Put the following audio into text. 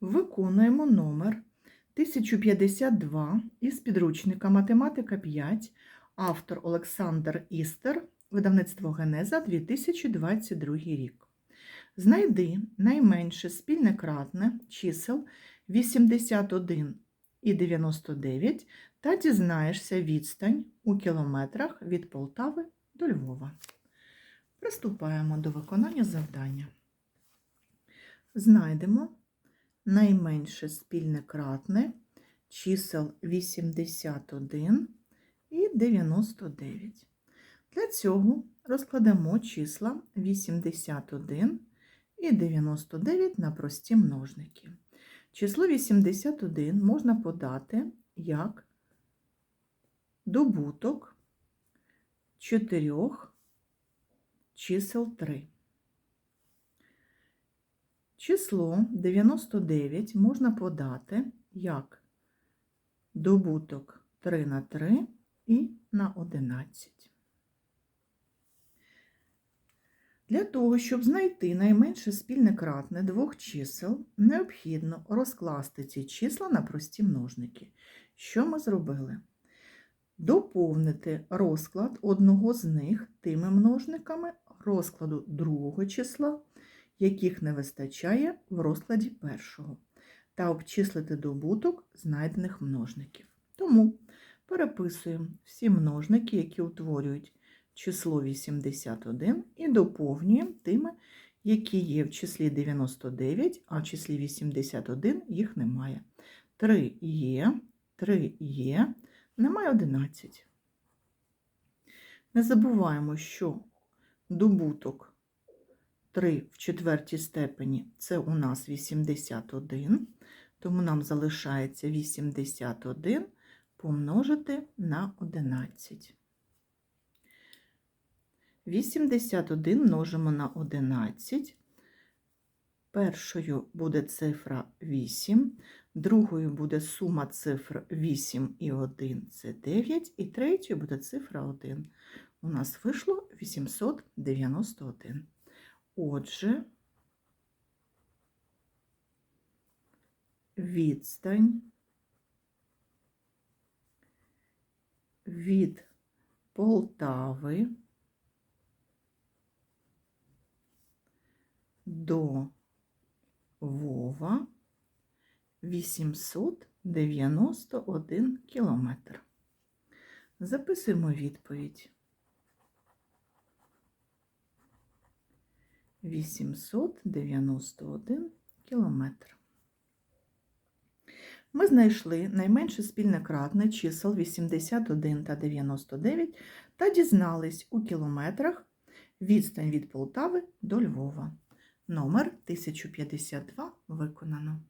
Виконуємо номер 1052 із підручника Математика 5, автор Олександр Істер, видавництво Генеза 2022 рік. Знайди найменше спільне кратне чисел 81 і 99 та дізнаєшся відстань у кілометрах від Полтави до Львова. Приступаємо до виконання завдання. Знайдемо найменше спільне кратне чисел 81 і 99. Для цього розкладемо числа 81 і 99 на прості множники. Число 81 можна подати як добуток чотирьох чисел 3. Число 99 можна подати як добуток 3 на 3 і на 11. Для того, щоб знайти найменше спільне кратне двох чисел, необхідно розкласти ці числа на прості множники. Що ми зробили? Доповнити розклад одного з них тими множниками розкладу другого числа, яких не вистачає в розкладі першого, та обчислити добуток знайдених множників. Тому переписуємо всі множники, які утворюють число 81, і доповнюємо тими, які є в числі 99, а в числі 81 їх немає. 3 є, 3 є, немає 11. Не забуваємо, що добуток 3 в четвертій степені це у нас 81, тому нам залишається 81 помножити на 11. 81 множимо на 11. Першою буде цифра 8, другою буде сума цифр 8 і 1 це 9, і третьою буде цифра 1. У нас вийшло 891. Отже, відстань від Полтави до Вова 891 кілометр. Записуємо відповідь. 891 кілометр. Ми знайшли найменше спільне кратне чисел 81 та 99 та дізнались у кілометрах відстань від Полтави до Львова. Номер 1052 виконано.